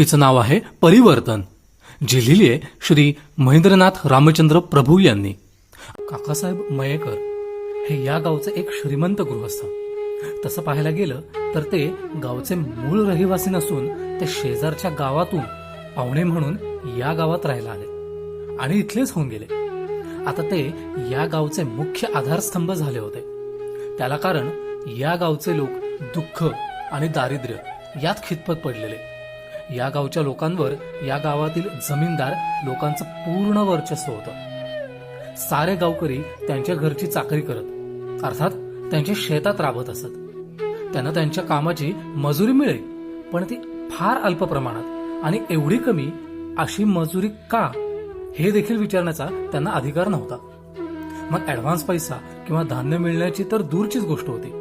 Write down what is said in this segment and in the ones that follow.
गोष्टीचं नाव आहे परिवर्तन जी लिहिली आहे श्री महेंद्रनाथ रामचंद्र प्रभू यांनी. काकासाहेब मयेकर हे या गावचे एक श्रीमंत गृहस्थ. तसं पाहायला गेलं तर ते गावचे मूळ रहिवासी नसून ते शेजारच्या गावातून पाहुणे म्हणून या गावात राहायला आले आणि इथलेच होऊन गेले. आता ते या गावचे मुख्य आधारस्तंभ झाले होते. त्याला कारण या गावचे लोक दुःख आणि दारिद्र्य यात खितपत पडलेले. या गावच्या लोकांवर या गावातील जमीनदार लोकांचं पूर्ण वर्चस्व होतं. सारे गावकरी त्यांच्या घरची चाकरी करत अर्थात त्यांच्या शेतात राबत असत. त्यांना त्यांच्या कामाची मजुरी मिळे पण ती फार अल्प प्रमाणात आणि एवढी कमी अशी मजुरी का? हे देखील विचारण्याचा त्यांना अधिकार नव्हता. मग ऍडव्हान्स पैसा किंवा धान्य मिळण्याची तर दूरचीच गोष्ट होती.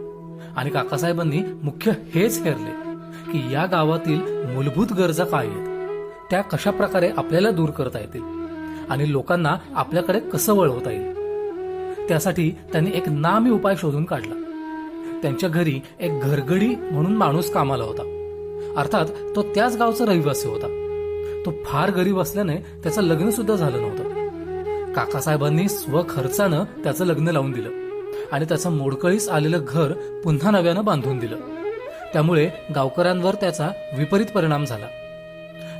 आणि काकासाहेबांनी मुख्य हेच हेरले. की या गावातील मूलभूत गरजा काय आहेत? त्या कशा प्रकारे आपल्याला दूर करता येतील? आणि लोकांना आपल्याकडे कसं वळवता येईल? त्यासाठी त्यांनी एक नामी उपाय शोधून काढला. त्यांच्या घरी एक घरगडी म्हणून माणूस कामाला होता. अर्थात तो त्याच गावचा रहिवासी होता. तो फार गरीब असल्याने त्याचं लग्न सुद्धा झालं नव्हतं. काकासाहेबांनी स्वखर्चानं त्याचं लग्न लावून दिलं. आणि त्याचं मोडकळीस आलेलं घर पुन्हा नव्यानं बांधून दिलं. त्यामुळे गावकऱ्यांवर त्याचा विपरीत परिणाम झाला.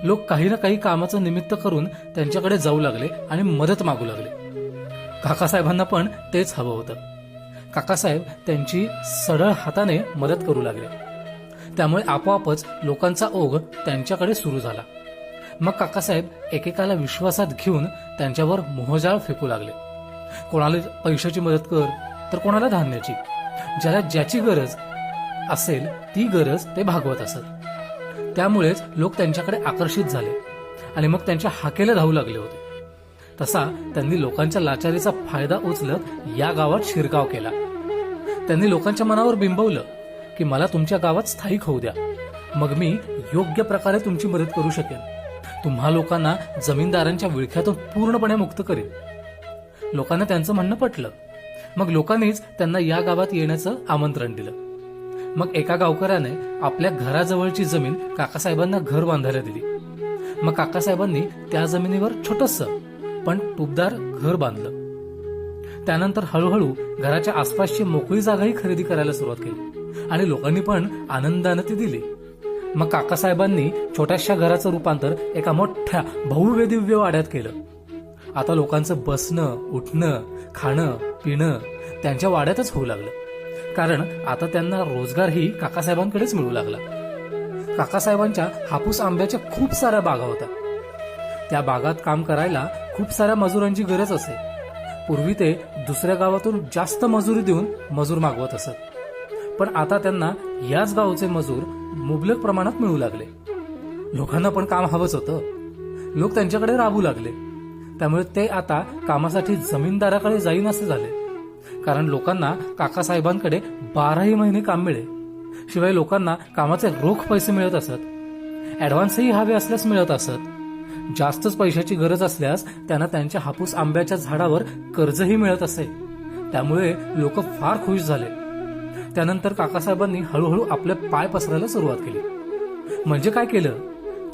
लोक काही ना काही कामाचं निमित्त करून त्यांच्याकडे जाऊ लागले आणि मदत मागू लागले. काकासाहेबांना पण तेच हवं होतं. काकासाहेब त्यांची सडळ हाताने मदत करू लागले. त्यामुळे आपोआपच लोकांचा ओघ त्यांच्याकडे सुरू झाला. मग काकासाहेब एकेकाला विश्वासात घेऊन त्यांच्यावर मोहजाळ फेकू लागले. कोणाला पैशाची मदत कर तर कोणाला धान्याची. ज्याला ज्याची गरज असेल ती गरज ते भागवत असत. त्यामुळेच लोक त्यांच्याकडे आकर्षित झाले आणि मग त्यांच्या हाकेला धावू लागले होते. तसा त्यांनी लोकांच्या लाचारीचा फायदा उचलत या गावात शिरकाव केला. त्यांनी लोकांच्या मनावर बिंबवलं की मला तुमच्या गावात स्थायिक होऊ द्या. मग मी योग्य प्रकारे तुमची मदत करू शकेन. तुम्हा लोकांना जमीनदारांच्या विळख्यातून पूर्णपणे मुक्त करेन. लोकांना त्यांचं म्हणणं पटलं. मग लोकांनीच त्यांना या गावात येण्याचं आमंत्रण दिलं. मग एका गावकऱ्याने आपल्या घराजवळची जमीन काकासाहेबांना घर बांधायला दिली. मग काकासाहेबांनी त्या जमिनीवर छोटस पण टुबदार घर बांधलं. त्यानंतर हळूहळू घराच्या आसपासची मोकळी जागाही खरेदी करायला सुरुवात केली आणि लोकांनी पण आनंदानं ती दिली. मग काकासाहेबांनी छोट्याशा घराचं रूपांतर एका मोठ्या भव्य दिव्य वाड्यात केलं. आता लोकांचं बसणं उठणं खाणं पिणं त्यांच्या वाड्यातच होऊ लागलं. कारण आता त्यांना रोजगारही काकासाहेबांकडेच मिळू लागला. काकासाहेबांच्या हापूस आंब्याच्या खूप साऱ्या बागा होत्या. त्या बागात काम करायला खूप साऱ्या मजुरांची गरज असे. पूर्वी ते दुसऱ्या गावातून जास्त मजुरी देऊन मजूर मागवत असत. पण आता त्यांना याच गावचे मजूर मुबलक प्रमाणात मिळू लागले. लोकांना पण काम हवंच होतं. लोक त्यांच्याकडे राबू लागले. त्यामुळे ते आता कामासाठी जमीनदाराकडे जाईन असे झाले. कारण लोकांना काकासाहेबांकडे बाराही महिने काम मिळे. शिवाय लोकांना कामाचे रोख पैसे मिळत असत. ऍडव्हान्सही हवे असल्यास मिळत असत. जास्तच पैशाची गरज असल्यास त्यांना त्यांच्या हापूस आंब्याच्या झाडावर कर्जही मिळत असे. त्यामुळे लोक फार खुश झाले. त्यानंतर काकासाहेबांनी हळूहळू आपले पाय पसरायला सुरुवात केली. म्हणजे काय केलं?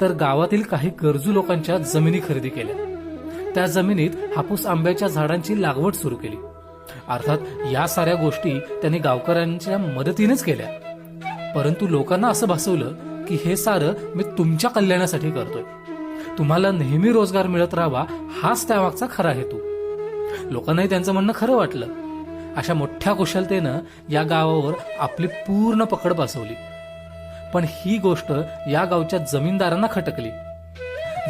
तर गावातील काही गरजू लोकांच्या जमिनी खरेदी केल्या. त्या जमिनीत हापूस आंब्याच्या झाडांची लागवड सुरू केली. अर्थात या साऱ्या गोष्टी त्यांनी गावकऱ्यांच्या मदतीनेच केल्या. परंतु लोकांना असं भासवलं की हे सारं मी तुमच्या कल्याणासाठी करतोय. तुम्हाला नेहमी रोजगार मिळत राहावा हाच त्यामागचा खरा हेतू. लोकांनाही त्यांचं म्हणणं खरं वाटलं. अशा मोठ्या कुशलतेनं या गावावर आपली पूर्ण पकड बसवली. पण ही गोष्ट या गावच्या जमीनदारांना खटकली.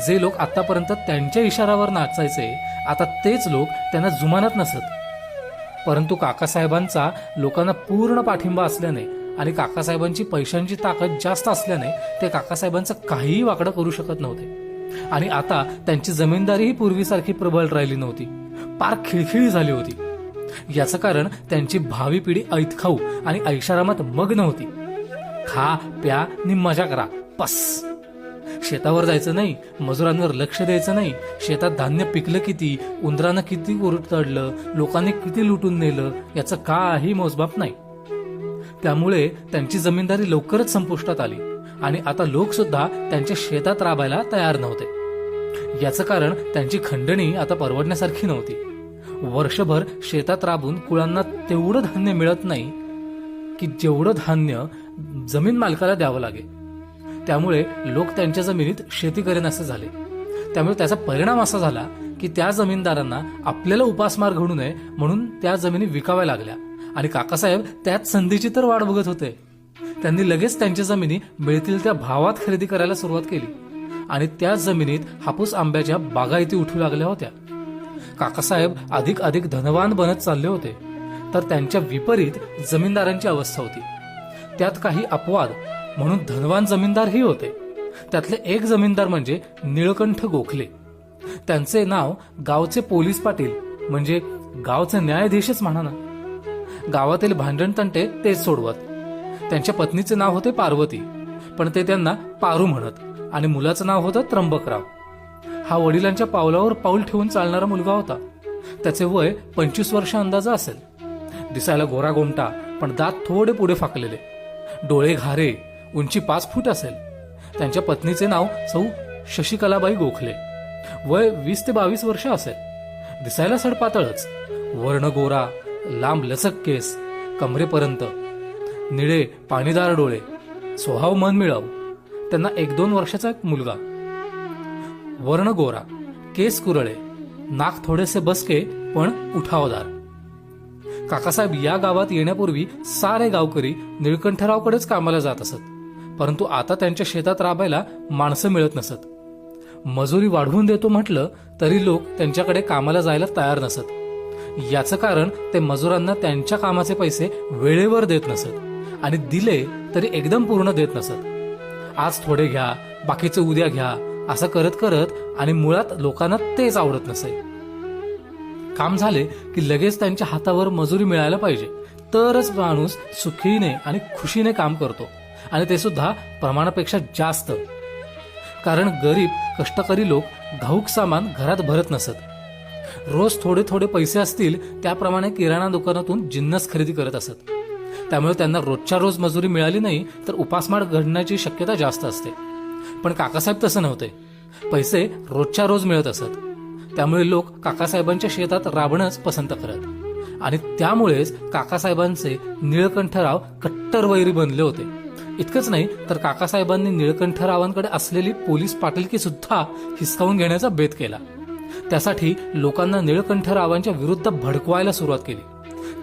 जे लोक आतापर्यंत त्यांच्या इशारावर नाचायचे आता तेच लोक त्यांना जुमानत नसत. परंतु काकासाहेबांचा लोकांना पूर्ण पाठिंबा असल्याने आणि काकासाहेबांची पैशांची ताकद जास्त असल्याने ते काकासाहेबांचं काहीही वाकडं करू शकत नव्हते. आणि आता त्यांची जमीनदारीही पूर्वीसारखी प्रबळ राहिली नव्हती. पार खिळखिळी झाली होती. याचं कारण त्यांची भावी पिढी ऐतखाऊ आणि ऐशारामात मग्न होती. खा प्या नि मजा करा पस. शेतावर जायचं नाही मजुरांवर लक्ष द्यायचं नाही. शेतात धान्य पिकलं किती उंदरानं किती उरतडलं लोकांनी किती लुटून नेलं याचं काही मोजबाप नाही. त्यामुळे त्यांची जमीनदारी लवकरच संपुष्टात आली आणि आता लोक सुद्धा त्यांच्या शेतात राबायला तयार नव्हते. याचं कारण त्यांची खंडणी आता परवडण्यासारखी नव्हती. वर्षभर शेतात राबून कुळांना तेवढं धान्य मिळत नाही की जेवढं धान्य जमीन मालकाला द्यावं लागेल त्यामुळे लोक त्यांच्या जमिनीत शेती करेनासे झाले. त्यामुळे त्याचा परिणाम असा झाला की त्या जमीनदारांना आपल्याला उपासमार घडू नये म्हणून त्या जमिनी विकाव्या लागल्या. आणि काकासाहेब त्याच संधीची तर वाट बघत होते. त्यांनी लगेच त्यांच्या जमिनी मिळतील त्या भावात खरेदी करायला सुरुवात केली. आणि त्याच जमिनीत हापूस आंब्याच्या बागायती उठू लागल्या होत्या. काकासाहेब अधिक अधिक धनवान बनत चालले होते. तर त्यांच्या विपरीत जमीनदारांची अवस्था होती. त्यात काही अपवाद म्हणून धनवान जमीनदारही होते. त्यातले एक जमीनदार म्हणजे निळकंठ गोखले. त्यांचे नाव गावचे पोलीस पाटील म्हणजे गावचे न्यायाधीशच म्हणा ना. गावातील भांडण तंटे तेच सोडवत. त्यांच्या पत्नीचे नाव होते पार्वती पण ते त्यांना पारू म्हणत आणि मुलाचं नाव होतं त्र्यंबकराव. हा वडिलांच्या पावलावर पाऊल ठेवून चालणारा मुलगा होता. त्याचे वय पंचवीस वर्ष अंदाजा असेल. दिसायला गोरा गोमटा पण दात थोडे पुढे फाकलेले. डोळे घारे उंची पाच फूट असेल. त्यांच्या पत्नीचे नाव सौ शशिकलाबाई गोखले. वय वीस ते बावीस वर्ष असेल. दिसायला सडपातळच. वर्ण गोरा लांब लचक केस कमरेपर्यंत. निळे पाणीदार डोळे. स्वभाव मन मिळव त्यांना एक दोन वर्षाचा एक मुलगा. वर्ण गोरा केस कुरळे. नाक थोडेसे बसके पण उठावदार. काकासाहेब या गावात येण्यापूर्वी सारे गावकरी निळकंठरावकडेच कामाला जात असत. परंतु आता त्यांच्या शेतात राबायला माणसं मिळत नसत. मजुरी वाढवून देतो म्हटलं तरी लोक त्यांच्याकडे कामाला जायला तयार नसत. याचं कारण ते मजुरांना त्यांच्या कामाचे पैसे वेळेवर देत नसत आणि दिले तरी एकदम पूर्ण देत नसत. आज थोडे घ्या बाकीचे उद्या घ्या असं करत करत आणि मुळात लोकांना तेच आवडत नसे. काम झाले की लगेच त्यांच्या हातावर मजुरी मिळायला पाहिजे. तरच माणूस सुखीने आणि खुशीने काम करतो. आणि ते सुद्धा प्रमाणापेक्षा जास्त. कारण गरीब कष्टकरी लोक घाऊक सामान घरात भरत नसत. रोज थोडे थोडे पैसे असतील त्याप्रमाणे किराणा दुकानातून जिन्नस खरेदी करत असत. त्यामुळे त्यांना रोजच्या रोज मजुरी मिळाली नाही तर उपासमार घडण्याची शक्यता जास्त असते. पण काकासाहेब तसं नव्हते. पैसे रोजच्या रोज मिळत असत. त्यामुळे लोक काकासाहेबांच्या शेतात राबणंच पसंत करत. आणि त्यामुळेच काकासाहेबांचे निळकंठराव कट्टर वैरी बनले होते. इतकंच नाही तर काकासाहेबांनी निळकंठरावांकडे असलेली पोलीस पाटीलकी सुद्धा हिसकावून घेण्याचा बेत केला. त्यासाठी लोकांना निळकंठरावांच्या विरुद्ध भडकवायला सुरुवात केली.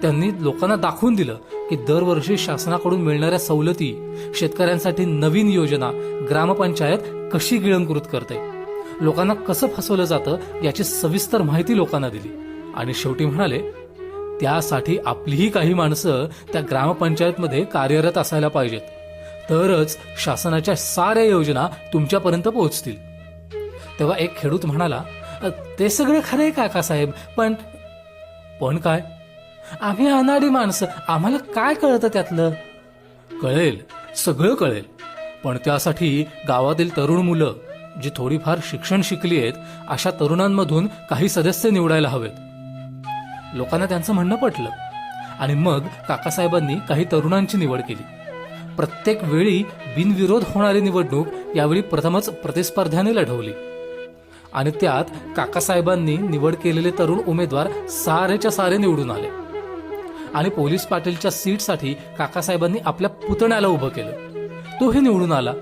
त्यांनी लोकांना दाखवून दिलं की दरवर्षी शासनाकडून मिळणाऱ्या सवलती शेतकऱ्यांसाठी नवीन योजना ग्रामपंचायत कशी गिळंकृत करते लोकांना कसं फसवलं जातं याची सविस्तर माहिती लोकांना दिली. आणि शेवटी म्हणाले त्यासाठी आपलीही काही माणसं त्या ग्रामपंचायतमध्ये कार्यरत असायला पाहिजेत. तरच शासनाच्या साऱ्या योजना तुमच्यापर्यंत पोहोचतील. तेव्हा एक खेडूत म्हणाला ते सगळे खरे काकासाहेब पण पण काय? आम्ही अनाडी माणसं आम्हाला काय कळतं त्यातलं? कळेल सगळं कळेल. पण त्यासाठी गावातील तरुण मुलं जी थोडीफार शिक्षण शिकली आहेत अशा तरुणांमधून काही सदस्य निवडायला हवेत. लोकांना त्यांचं म्हणणं पटलं. आणि मग काकासाहेबांनी काही तरुणांची निवड केली. प्रत्येक वेळी बिनविरोध होणारी निवडणूक यावेळी प्रथमच प्रतिस्पर्ध्याने लढवली. आणि त्यात काकासाहेबांनी निवड केलेले तरुण उमेदवार सारेच्या सारे निवडून आले. आणि पोलीस पाटीलच्या सीटसाठी काकासाहेबांनी आपल्या पुतण्याला उभं केलं. तोही निवडून आला.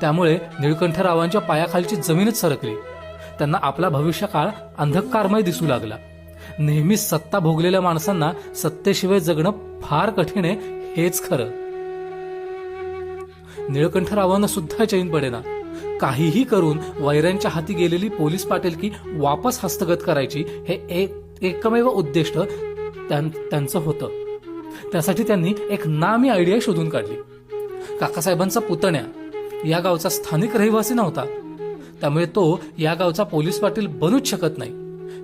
त्यामुळे निळकंठरावांच्या पायाखालची जमीनच सरकली. त्यांना आपला भविष्यकाळ अंधकारमय दिसू लागला. नेहमी सत्ता भोगलेल्या माणसांना सत्तेशिवाय जगणं फार कठीण आहे हेच खरं. निळकंठरावांना सुद्धा चैन पडेना. काहीही करून वैऱ्यांच्या हाती गेलेली पोलीस पाटीलकी वापस हस्तगत करायची हे एक एकमेव उद्दिष्ट त्यां- त्यांचं होतं. त्यासाठी त्यांनी एक नामी आयडिया शोधून काढली. काकासाहेबांचा पुतण्या या गावचा स्थानिक रहिवासी नव्हता. त्यामुळे तो या गावचा पोलीस पाटील बनूच शकत नाही.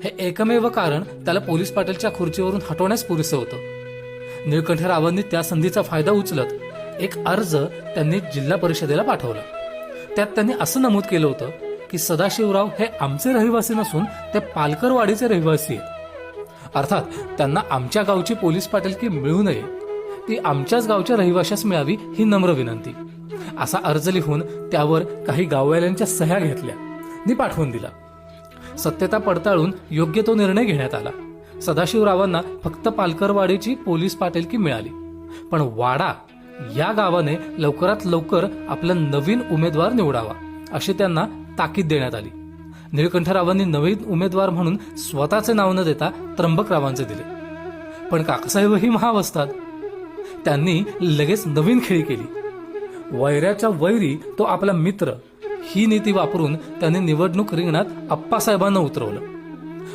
हे एकमेव कारण त्याला पोलीस पाटीलच्या खुर्चीवरून हटवण्यास पुरेसं होतं. निळकंठरावांनी त्या संधीचा फायदा उचलत एक अर्ज त्यांनी जिल्हा परिषदेला पाठवला. त्यात त्यांनी असं नमूद केलं होतं की सदाशिवराव हे आमचे रहिवासी नसून ते पालकरवाडीचे रहिवासी आहेत. अर्थात त्यांना आमच्या गावची पोलीस पाटीलकी मिळू नये ती आमच्याच गावच्या रहिवाशास मिळावी ही नम्र विनंती. असा अर्ज लिहून त्यावर काही गाववाल्यांच्या सह्या घेतल्या. नि पाठवून दिला. सत्यता पडताळून योग्य तो निर्णय घेण्यात आला. सदाशिवरावांना फक्त पालकरवाडीची पोलीस पाटीलकी मिळाली. पण वाडा या गावाने लवकरात लवकर आपला नवीन उमेदवार निवडावा अशी त्यांना ताकीद देण्यात आली. निळकंठरावांनी नवीन उमेदवार म्हणून स्वतःचे नाव न देता त्र्यंबकरावांचे दिले. पण काकासाहेबही महाव असतात. त्यांनी लगेच नवीन खेळी केली. वैऱ्याच्या वैरी तो आपला मित्र ही नीती वापरून त्यांनी निवडणूक रिंगणात आप्पासाहेबांना उतरवलं.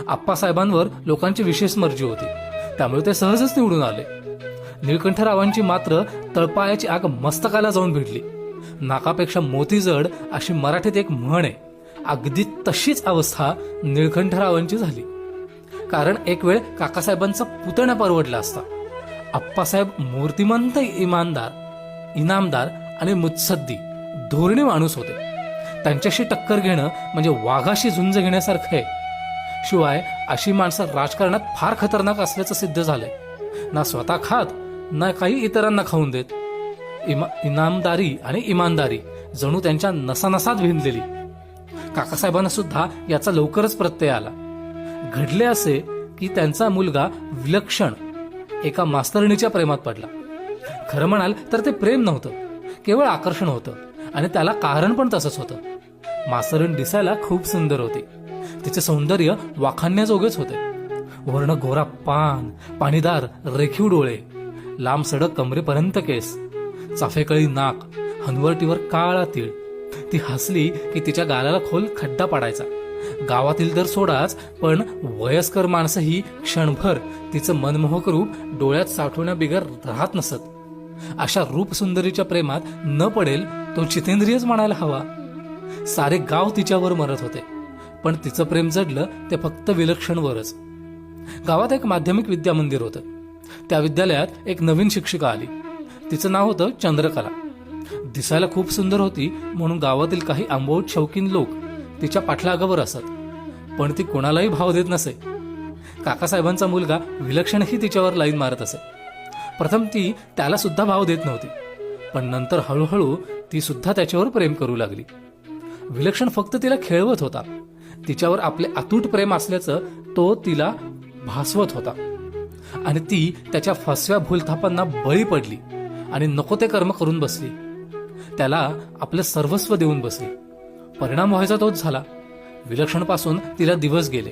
आप्पासाहेबांवर लोकांची विशेष मर्जी होती. त्यामुळे ते सहजच निवडून आले. निळकंठरावांची मात्र तळपायाची आग मस्तकाला जाऊन भिडली. नाकापेक्षा मोती जड अशी मराठीत एक म्हण आहे. अगदी तशीच अवस्था निळकंठरावांची झाली. कारण एक वेळ काकासाहेबांचा पुतण्या परवडला असता. आप्पासाहेब मूर्तिमंत इमानदार इनामदार आणि मुत्सद्दी धोरणी माणूस होते. त्यांच्याशी टक्कर घेणं म्हणजे वाघाशी झुंज घेण्यासारखं आहे. शिवाय अशी माणसं राजकारणात फार खतरनाक असल्याचं सिद्ध झालंय. ना स्वतः खात ना काही इतरांना खाऊन देत. इमा इनामदारी आणि इमानदारी जणू त्यांच्या नसानसात भिनलेली काकासाहेबांना सुद्धा याचा लवकरच प्रत्यय आला. घडले असे की त्यांचा मुलगा विलक्षण एका मास्तरणीच्या प्रेमात पडला. खरं म्हणाल तर ते प्रेम नव्हतं केवळ आकर्षण होतं आणि त्याला कारण पण तसंच होतं. मास्तरण दिसायला खूप सुंदर होती. तिचे सौंदर्य वाखाणण्याजोगेच होते. वर्ण गोरा पान पाणीदार रेखीव डोळे लांब सडक कमरेपर्यंत केस. चाफेकळी नाक हनवरटीवर काळा तीळ. ती हसली की तिच्या गालाला खोल खड्डा पाडायचा. गावातील तर सोडाच पण वयस्कर माणसंही क्षणभर तिचं मनमोहक रूप डोळ्यात साठवण्याबिगर राहत नसत. अशा रूपसुंदरीच्या प्रेमात न पडेल तो चितेंद्रियच म्हणायला हवा. सारे गाव तिच्यावर मरत होते पण तिचं प्रेम जडलं ते फक्त विलक्षणवरच गावात एक माध्यमिक विद्यामंदिर होतं. त्या विद्यालयात एक नवीन शिक्षिका आली. तिचं नाव होतं चंद्रकला. दिसायला खूप सुंदर होती म्हणून गावातील काही आंबोट शौकीन लोक तिच्या पाठलागावर असत. पण ती कोणालाही भाव देत नसे. काकासाहेबांचा मुलगा विलक्षणही तिच्यावर लाईन मारत असे. प्रथम ती त्याला सुद्धा भाव देत नव्हती. पण नंतर हळूहळू ती सुद्धा त्याच्यावर प्रेम करू लागली. विलक्षण फक्त तिला खेळवत होता. तिच्यावर आपले अतूट प्रेम असल्याचं तो तिला भासवत होता. आणि ती त्याच्या फसव्या भूलथापांना बळी पडली आणि नको ते कर्म करून बसली. त्याला आपलं सर्वस्व देऊन बसली. परिणाम व्हायचा तोच झाला. विलक्षणपासून तिला दिवस गेले.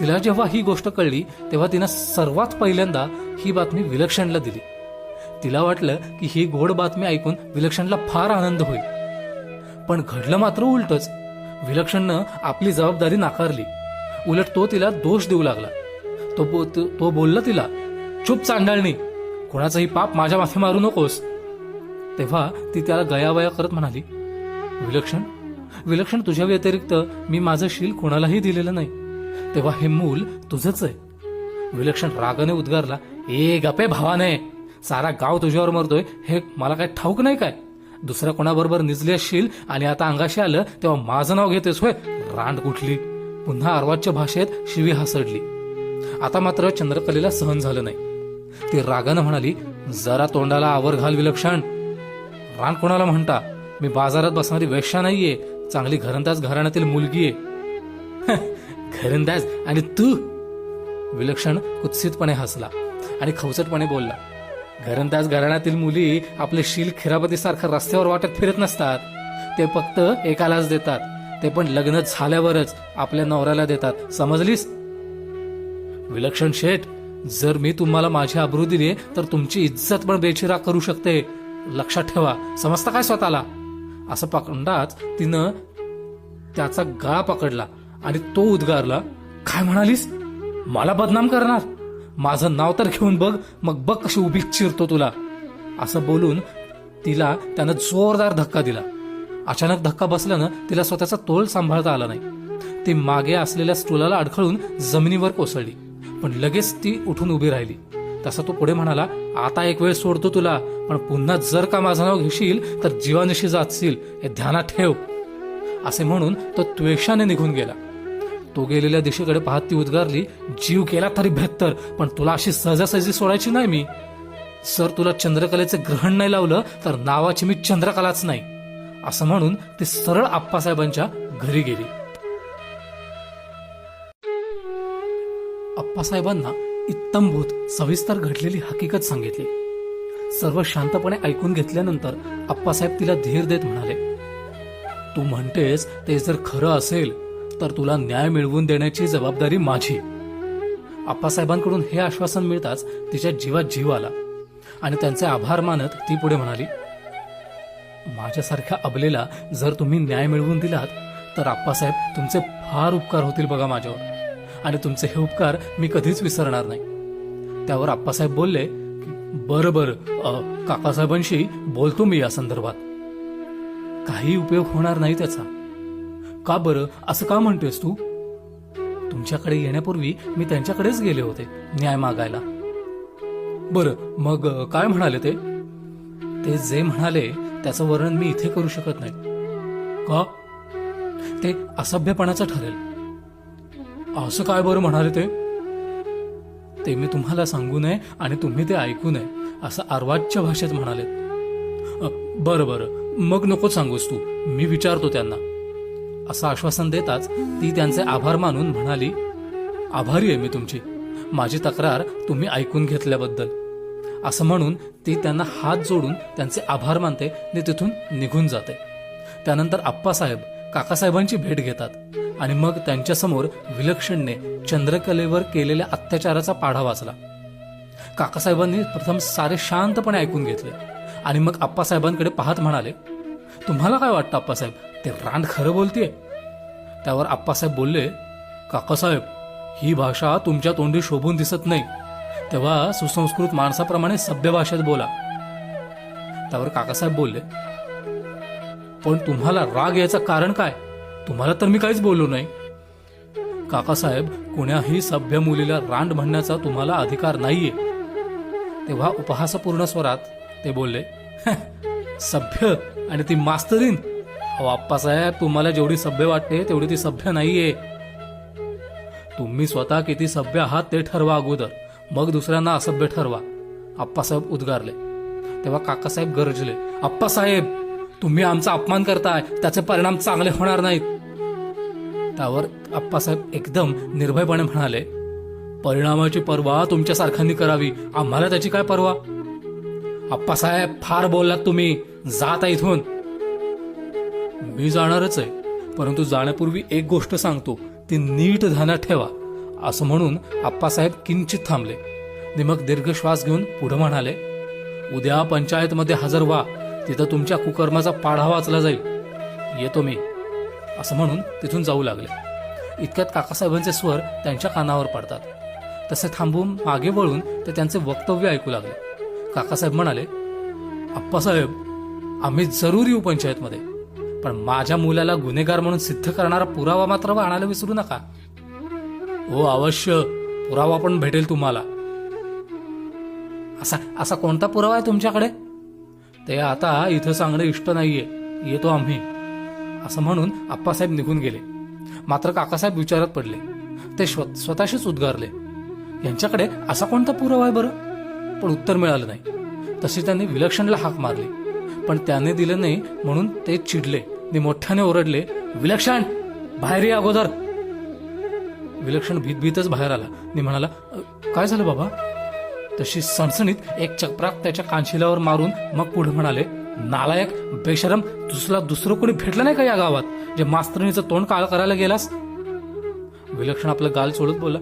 तिला जेव्हा ही गोष्ट कळली तेव्हा तिनं सर्वात पहिल्यांदा ही बातमी विलक्षणला दिली. तिला वाटलं की ही गोड बातमी ऐकून विलक्षणला फार आनंद होईल. पण घडलं मात्र उलटच. विलक्षणनं आपली जबाबदारी नाकारली. उलट तो तिला दोष देऊ लागला. तो बो- तो तो बोलला तिला चुप चांडाळणी कोणाचंही पाप माझ्या माथे मारू नकोस. तेव्हा ती त्याला गयावया करत म्हणाली विलक्षण विलक्षण तुझ्या व्यतिरिक्त मी माझं शील कोणालाही दिलेलं नाही. तेव्हा हे मूल तुझंच आहे. विलक्षण रागाने उद्गारला ए गपे भावाने सारा गाव तुझ्यावर मरतोय हे मला काय ठाऊक नाही काय? दुसऱ्या कोणाबरोबर निजली असशील आणि आता अंगाशी आलं तेव्हा माझं नाव घेतेस होय? रांड कुठली? पुन्हा अर्वाच्य भाषेत शिवी हसडली आता मात्र चंद्रकलेला सहन झालं नाही. ती रागानं म्हणाली जरा तोंडाला आवर घाल विलक्षण. रान कोणाला म्हणता मी बाजारात बसणारी वेश्या नाहीये चांगली घरंदाज घराण्यातील मुलगी आहे. घरंदाज? आणि तू? विलक्षण कुत्सितपणे हसला आणि खवचटपणे बोलला घरंदाज घराण्यातील मुली आपले शील खिरापतीसारखं रस्त्यावर वाटत फिरत नसतात. ते फक्त एकालाच देतात. ते पण लग्न झाल्यावरच आपल्या नवऱ्याला देतात. समजलीस? विलक्षण शेठ जर मी तुम्हाला माझी आबरू दिली तर तुमची इज्जत पण बेचिरा करू शकते. लक्षात ठेवा समजता काय स्वतःला? असं पकडताच तिनं त्याचा गळा पकडला आणि तो उद्गारला काय म्हणालीस? मला बदनाम करणार? माझं नाव तर घेऊन बघ मग बघ कशी उभी चिरतो तुला. असं बोलून तिला त्यानं जोरदार धक्का दिला. अचानक धक्का बसल्यानं तिला स्वतःचा तोल सांभाळता आला नाही. ती मागे असलेल्या स्टुलाला अडखळून जमिनीवर कोसळली. पण लगेच ती उठून उभी राहिली. तसा तो पुढे म्हणाला आता एक वेळ सोडतो तुला पण पुन्हा जर का माझं नाव घेशील तर जीवानिशी जातशील. हे ध्यानात ठेव. असे म्हणून तो त्वेषाने निघून गेला. तो गेलेल्या दिशेकडे पाहत ती उद्गारली जीव गेला तरी बेहत्तर पण तुला अशी सहजासहजी सोडायची नाही मी. सर तुला चंद्रकलेचे ग्रहण नाही लावलं तर नावाची मी चंद्रकलाच नाही. असं म्हणून ती सरळ आप्पासाहेबांच्या घरी गेली. आप्पासाहेबांना इत्तमभूत सविस्तर घडलेली हकीकत सांगितली. सर्व शांतपणे ऐकून घेतल्यानंतर आप्पासाहेब तिला धीर देत म्हणाले तू म्हणतेस ते जर खरं असेल तर तुला न्याय मिळवून देण्याची जबाबदारी माझी. आप्पासाहेबांकडून हे आश्वासन मिळताच तिच्या जीवात जीव आला आणि त्यांचे आभार मानत ती पुढे म्हणाली माझ्यासारख्या अबलेला जर तुम्ही न्याय मिळवून दिलात तर आप्पासाहेब तुमचे फार उपकार होतील बघा माझ्यावर. आणि तुमचे हे उपकार मी कधीच विसरणार नाही. त्यावर आप्पासाहेब बोलले बरं बरं काकासाहेबांशी बोलतो मी या संदर्भात. काही उपयोग होणार नाही त्याचा. का बरं? असं का म्हणतोयस तू? तुमच्याकडे येण्यापूर्वी मी त्यांच्याकडेच गेले होते न्याय मागायला. बरं मग काय म्हणाले ते? ते जे म्हणाले त्याचं वर्णन मी इथे करू शकत नाही. का? ते असभ्यपणाचं ठरेल. असं काय बरं म्हणाले ते? ते मी तुम्हाला सांगू नये आणि तुम्ही ते ऐकू नये असं अर्वाच्य भाषेत म्हणाले बरं बरं. मग नकोच सांगूस तू. मी विचारतो त्यांना. असं आश्वासन देताच ती त्यांचे आभार मानून म्हणाली आभारी आहे मी तुमची. माझी तक्रार तुम्ही ऐकून घेतल्याबद्दल. असं म्हणून ती त्यांना हात जोडून त्यांचे आभार मानते आणि तिथून निघून जाते. त्यानंतर आप्पासाहेब काकासाहेबांची भेट घेतात आणि मग त्यांच्यासमोर विलक्षणने चंद्रकलेवर केलेल्या अत्याचाराचा पाढा वाचला. काकासाहेबांनी प्रथम सारे शांतपणे ऐकून घेतले आणि मग आप्पासाहेबांकडे पाहत म्हणाले तुम्हाला काय वाटतं आप्पासाहेब? ते रांड खरं बोलतीये. त्यावर आप्पासाहेब बोलले काकासाहेब ही भाषा तुमच्या तोंडी शोभून दिसत नाही. तेव्हा सुसंस्कृत माणसाप्रमाणे सभ्य भाषेत बोला. त्यावर काकासाहेब बोलले पण तुम्हाला राग याचं कारण काय? तुम्हाला तर मी काहीच बोललो नाही. काकासाहेब कुणाही सभ्य मुलीला रांड म्हणण्याचा तुम्हाला अधिकार नाहीये. तेव्हा उपहासपूर्ण स्वरात ते बोलले सभ्य आणि ती मास्तरीन. अहो आप्पासाहेब तुम्हाला जेवढी सभ्य वाटते तेवढी ती सभ्य नाहीये. तुम्ही स्वतः किती सभ्य आहात ते ठरवा अगोदर. मग दुसऱ्यांना असभ्य ठरवा. आप्पासाहेब उद्गारले. तेव्हा काकासाहेब गरजले आप्पासाहेब तुम्ही आमचा अपमान करताय त्याचे परिणाम चांगले होणार नाहीत. त्यावर आप्पासाहेब एकदम निर्भयपणे म्हणाले परिणामाची पर्वा तुमच्यासारख्यांनी करावी. आम्हाला त्याची काय पर्वा? आप्पासाहेब फार बोललात तुम्ही. जाता इथून. मी जाणारच आहे परंतु जाण्यापूर्वी एक गोष्ट सांगतो. ती नीट ध्यानात ठेवा. असं म्हणून आप्पासाहेब किंचित थांबले. निमक मग दीर्घ श्वास घेऊन पुढे म्हणाले उद्या पंचायतमध्ये हजर व्हा. तिथं तुमच्या कुकर्माचा पाढा वाचला जाईल. येतो मी. असं म्हणून तिथून जाऊ लागले. इतक्यात काकासाहेबांचे स्वर त्यांच्या कानावर पडतात. तसे थांबून मागे वळून ते त्यांचे वक्तव्य ऐकू लागले. काकासाहेब म्हणाले आप्पासाहेब आम्ही जरूर येऊ पंचायतमध्ये. पण माझ्या मुलाला गुन्हेगार म्हणून सिद्ध करणारा पुरावा मात्र आणायला विसरू नका. हो अवश्य. पुरावा पण भेटेल तुम्हाला. असा असा कोणता पुरावा आहे तुमच्याकडे? ते आता इथं सांगणं इष्ट नाहीये. येतो आम्ही. असं म्हणून आप्पासाहेब निघून गेले. मात्र काकासाहेब विचारात पडले. ते स्वतःशीच उद्गारले. यांच्याकडे असा कोणता पुरावा आहे बरं? पण उत्तर मिळालं नाही. तशी त्यांनी विलक्षणला हाक मारली. पण त्याने दिलं नाही म्हणून ते चिडले. आणि मोठ्याने ओरडले विलक्षण! बाहेर ये अगोदर. विलक्षण भीत भीतच बाहेर आला. आणि म्हणाला काय झालं बाबा? तशी सणसणीत एक चक्राक त्याच्या कानशिलावर मारून मग पुढे म्हणाले नालायक बेशरम दुसरा दुसरं कोणी भेटलं नाही का या गावात? जे मास्तरणीचं तोंड काळ करायला गेलास? विलक्षण आपलं गाल सोडत बोलला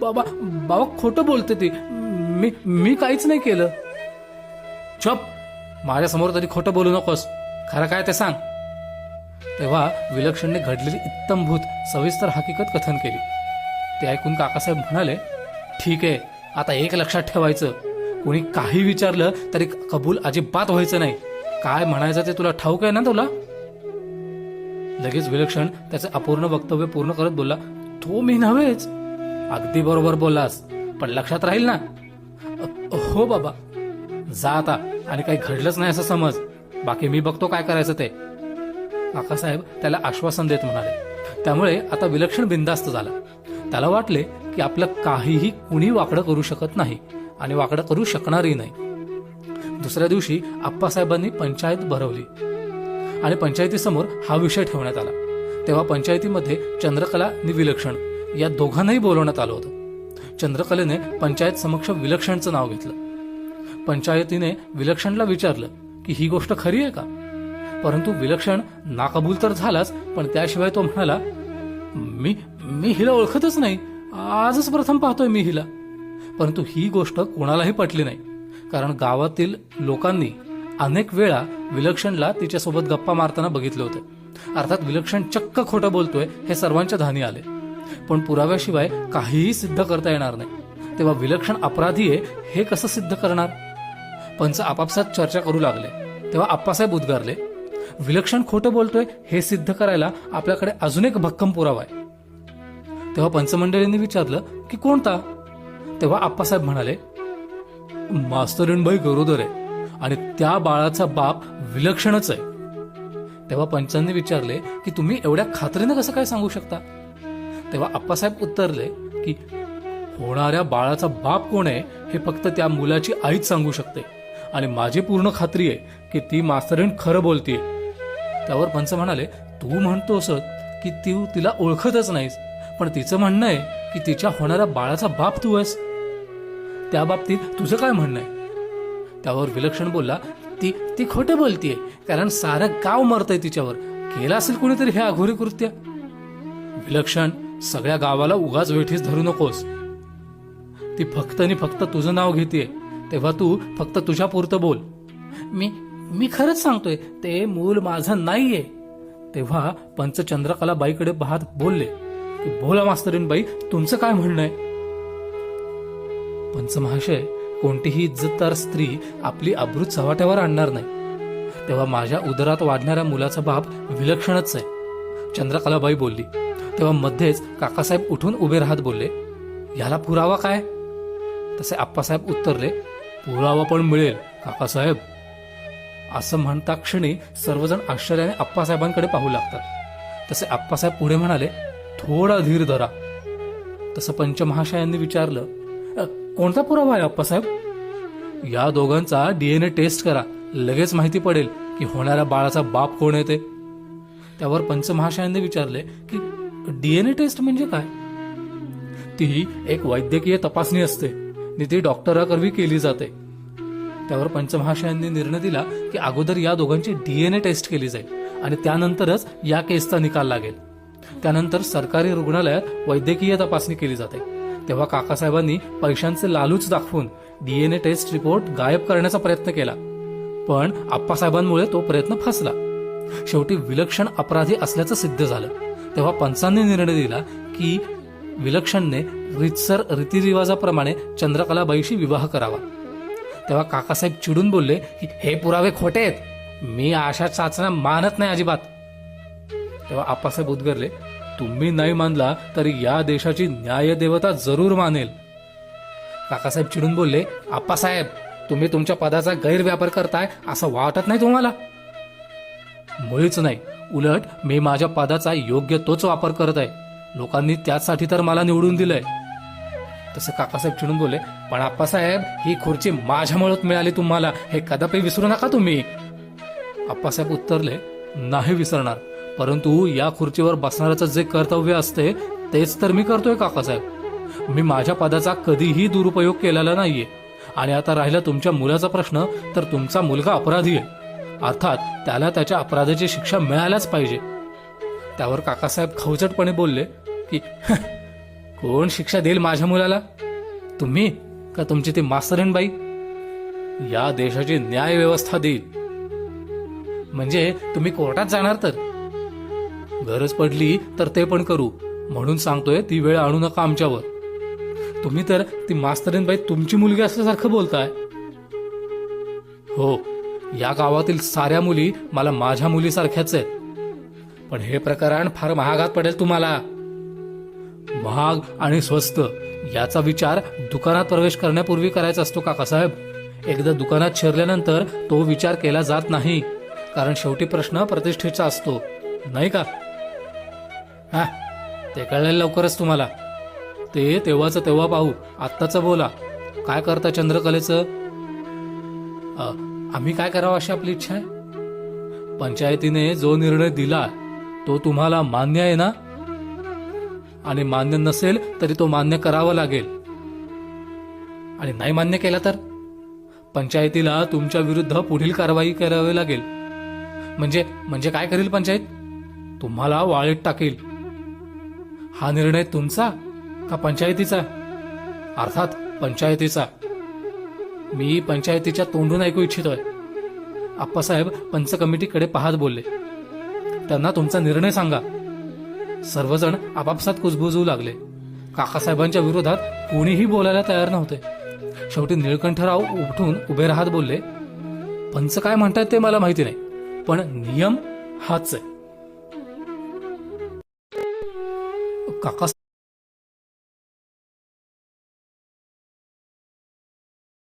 बाबा बाबा खोटं बोलते ती. मी मी काहीच नाही केलं. चप! माझ्यासमोर तरी खोटं बोलू नकोस. खरं काय ते सांग. तेव्हा विलक्षणने घडलेली इत्तमभूत सविस्तर हकीकत कथन केली. ते ऐकून काकासाहेब म्हणाले ठीक आहे. आता एक लक्षात ठेवायचं. कोणी काही विचारलं तरी कबूल अजिबात व्हायचं नाही. काय म्हणायचं ते तुला ठाऊक आहे ना तुला? लगेच विलक्षण त्याचं अपूर्ण वक्तव्य पूर्ण करत बोलला तो मी नव्हेच. अगदी बरोबर बोललास पण लक्षात राहील ना. हो बाबा. जा आता आणि काही घडलंच नाही असं समज. बाकी मी बघतो काय करायचं ते. काकासाहेब त्याला आश्वासन देत म्हणाले. त्यामुळे आता विलक्षण बिंदास्त झाला. त्याला वाटले की आपलं काहीही कुणी वाकडं करू शकत नाही आणि वाकडं करू शकणारही नाही. दुसऱ्या दिवशी आप्पासाहेबांनी पंचायत भरवली. आणि पंचायतीसमोर हा विषय ठेवण्यात आला. तेव्हा पंचायतीमध्ये चंद्रकला आणि विलक्षण या दोघांनाही बोलवण्यात आलं होतं. चंद्रकलेने पंचायत समक्ष विलक्षणचं नाव घेतलं. पंचायतीने विलक्षणला विचारलं की ही गोष्ट खरी आहे का? परंतु विलक्षण नाकबूल तर झालाच पण त्याशिवाय तो म्हणाला मी मी हिला ओळखतच नाही. आजच प्रथम पाहतोय मी हिला. परंतु ही गोष्ट कोणालाही पटली नाही. कारण गावातील लोकांनी अनेक वेळा विलक्षणला तिच्यासोबत गप्पा मारताना बघितले होते. अर्थात विलक्षण चक्क खोटं बोलतोय हे सर्वांच्या धानी आले. पण पुराव्याशिवाय काहीही सिद्ध करता येणार नाही. तेव्हा विलक्षण अपराधी आहे हे कसं सिद्ध करणार? पंच आपापसात चर्चा करू लागले. तेव्हा आप्पासाहेब उद्गारले विलक्षण खोटं बोलतोय हे सिद्ध करायला आपल्याकडे अजून एक भक्कम पुरावा आहे. तेव्हा पंचमंडळींनी विचारलं की कोणता? तेव्हा आप्पासाहेब म्हणाले मास्तरीणबाई गरोदर आहे आणि त्या बाळाचा बाप विलक्षणच आहे. तेव्हा पंचांनी विचारले की तुम्ही एवढ्या खात्रीनं कसं काय सांगू शकता? तेव्हा आप्पासाहेब उत्तरले की होणाऱ्या बाळाचा बाप कोण आहे हे फक्त त्या मुलाची आईच सांगू शकते आणि माझी पूर्ण खात्री आहे की ती मास्तरीण खरं बोलतीये. त्यावर पंच म्हणाले तू म्हणतोस की तू तिला ओळखतच नाहीस. पण तिचं म्हणणं आहे की तिच्या होणाऱ्या बाळाचा बाप तू आहेस. त्या बाबतीत तुझं काय म्हणणं आहे? त्यावर विलक्षण बोलला ती ती खोटं बोलतीये. कारण सारं गाव मरतंय तिच्यावर. केलं असेल कोणीतरी हे अघोरी कृत्य? विलक्षण सगळ्या गावाला उगाच वेठीस धरू नकोस. ती फक्त आणि फक्त तुझं नाव घेते तेव्हा तू फक्त तुझ्या पुरतं बोल. मी मी खरंच सांगतोय ते मूल माझं नाहीये. तेव्हा पंच चंद्रकला बाईकडे पाहत बोलले. की बोला मास्तरीन बाई तुमचं काय म्हणणं आहे? पंचमहाशय कोणतीही इज्जतदार स्त्री आपली अब्रू चव्हाट्यावर आणणार नाही. तेव्हा माझ्या उदरात वाढणाऱ्या मुलाचा बाप विलक्षणच आहे. चंद्रकलाबाई बोलली. तेव्हा मध्येच काकासाहेब उठून उभे राहत बोलले. याला पुरावा काय? तसे आप्पासाहेब उत्तरले. पुरावा पण मिळेल काकासाहेब. असं म्हणता क्षणी सर्वजण आश्चर्याने आप्पासाहेबांकडे पाहू लागतात. तसे आप्पासाहेब पुढे म्हणाले थोडा धीर धरा. तसं पंचमहाशयांनी विचारलं कोणता पुरावा आहे अप्पासाहेब या दोघांचा डीएनए टेस्ट करा. लगेच माहिती पडेल की होणाऱ्या बाळाचा बाप कोण येते त्यावर पंचमहाशयांनी विचारले की डीएनए टेस्ट म्हणजे काय? ती एक वैद्यकीय तपासणी असते. आणि ती डॉक्टराकरवी केली जाते. त्यावर पंचमहाशयांनी निर्णय दिला की अगोदर या दोघांची डीएनए टेस्ट केली जाईल आणि त्यानंतरच या केसचा निकाल लागेल. त्यानंतर सरकारी रुग्णालयात वैद्यकीय तपासणी केली जाते. तेव्हा काकासाहेबांनी पैशांचे लालूच दाखवून डीएनए टेस्ट रिपोर्ट गायब करण्याचा प्रयत्न केला. पण आप्पासाहेबांमुळे तो प्रयत्न फसला. शेवटी विलक्षण अपराधी असल्याचं सिद्ध झालं. तेव्हा पंचांनी निर्णय दिला की विलक्षणने रितसर रीतिरिवाजाप्रमाणे चंद्रकलाबाईशी विवाह करावा. तेव्हा काकासाहेब चिडून बोलले की हे पुरावे खोटे आहेत. मी अशा चाचण्या मानत नाही अजिबात. तेव्हा आप्पासाहेब उद्गरले तुम्ही नाही मानला तरी या देशाची न्यायदेवता जरूर मानेल. काकासाहेब चिडून बोलले आप्पासाहेब तुम्ही तुमच्या पदाचा गैरव्यापार करताय असं वाटत नाही तुम्हाला? मुळीच नाही. उलट मी माझ्या पदाचा योग्य तोच वापर करत आहे. लोकांनी त्यासाठी तर मला निवडून दिलंय. तसं काकासाहेब चिडून बोलले पण आप्पासाहेब ही खुर्ची माझ्यामुळेच मिळाली तुम्हाला हे कदापि विसरू नका तुम्ही. आप्पासाहेब उत्तरले नाही विसरणार. परंतु या खुर्चीवर बसणाऱ्याचं जे कर्तव्य असते तेच तर मी करतोय काकासाहेब. मी माझ्या पदाचा कधीही दुरुपयोग केलेला नाहीये. आणि आता राहिला तुमच्या मुलाचा प्रश्न तर तुमचा मुलगा अपराधी आहे. अर्थात त्याला त्याच्या अपराधाची शिक्षा मिळायलाच पाहिजे. त्यावर काकासाहेब खवचटपणे बोलले की कोण शिक्षा देईल माझ्या मुलाला? तुम्ही का तुमची ती मास्तरीणबाई? या देशाची न्याय व्यवस्था देईल. म्हणजे तुम्ही कोर्टात जाणार तर? गरज पडली तर ते पण करू. म्हणून सांगतोय ती वेळ आणू नका आमच्यावर. तुम्ही तर ती मास्तरीनबाई तुमची मुलगी असल्यासारखं बोलताय. हो या गावातील साऱ्या मुली मला माझ्या मुलीसारख्याच आहेत. पण हे प्रकरण फार महागात पडेल तुम्हाला. महाग आणि स्वस्त याचा विचार दुकानात प्रवेश करण्यापूर्वी करायचा असतो काकासाहेब एकदा दुकानात शिरल्यानंतर तो विचार केला जात नाही. कारण शेवटी प्रश्न प्रतिष्ठेचा असतो. नाही का? हा ते कळेल लवकरच तुम्हाला. ते तेव्हाचं तेव्हा पाहू आत्ताचं बोला. काय करता चंद्रकलेचं? आम्ही काय करावं अशी आपली इच्छा आहे? पंचायतीने जो निर्णय दिला तो तुम्हाला मान्य आहे ना? आणि मान्य नसेल तरी तो मान्य करावा लागेल. आणि नाही मान्य केला तर? पंचायतीला तुमच्या विरुद्ध पुढील कारवाई करावी लागेल. म्हणजे म्हणजे काय करेल पंचायत? तुम्हाला वाळीत टाकेल. हा निर्णय तुमचा का पंचायतीचा? अर्थात पंचायतीचा. मी पंचायतीच्या तोंडून ऐकू इच्छितोय. आप्पासाहेब पंच कमिटीकडे पाहत बोलले. त्यांना तुमचा निर्णय सांगा. सर्वजण आपापसात कुजबुजू लागले. काकासाहेबांच्या विरोधात कोणीही बोलायला तयार नव्हते. शेवटी निळकंठराव उठून उभे राहत बोलले पंच काय म्हणतात ते मला माहिती नाही पण नियम हाच आहे. فقصد